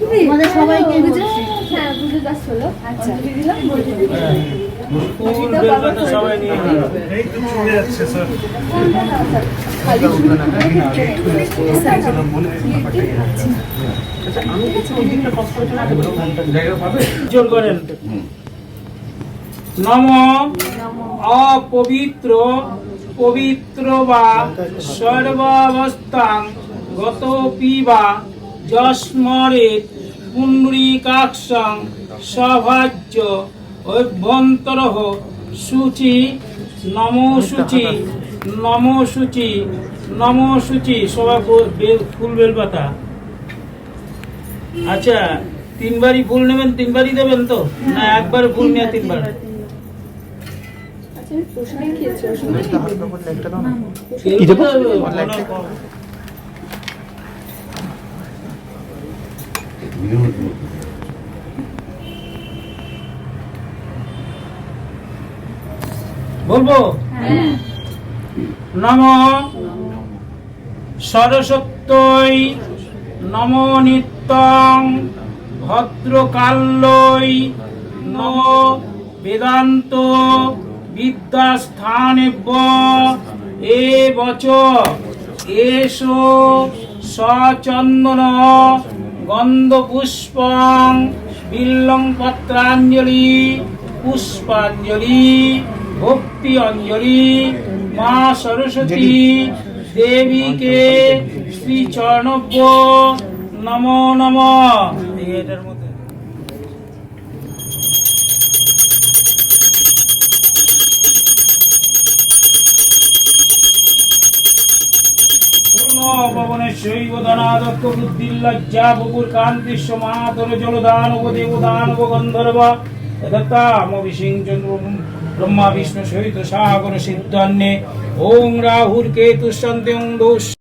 আমাদের সবাইকে হ্যাঁ বুঝে যাচ্ছ হলো। আচ্ছা নিও। জোর করেন। নম অপবিত্র পবিত্র বা সর্বাবস্থান গত পিবা যস্মরে পুণ্ডরীকাক্ষং সভাজ্য অভ্যন্তর সূচি নম সূচি নম সূচি নম সূচি সবাই ফুল বেলপাতা। আচ্ছা তিনবারই ফুল নেবেন তিনবারই দেবেন তো? না একবার ফুল নিয়ে তিনবার? কি দেবো? বলব? নম সরস্বত্যই নম নিত্যং ভদ্রকাল্যই নম বেদান্ত বিদ্যাস্থানেব্য এ বচ এসো সচন্দন গন্ধপুষ্পং বিল্লং পত্রাঞ্জলি, পুষ্পাঞ্জলি ভক্তি অঞ্জলি মা সরস্বতী, দেবীকে শ্রী চরণব্য নম। নম এটার মধ্যে পবনে শৈব দানাদক্ষ বুদ্ধিল্লজ্জা বপুর কান্তি সমাতর জলদান দেবদান গন্ধর্ব দত্তাম বিসিঞ্চন্দ্র ব্রহ্মা, বিষ্ণু সহিত সাগর সিদ্ধান্নে ওং রাহুর কেতু সন্তে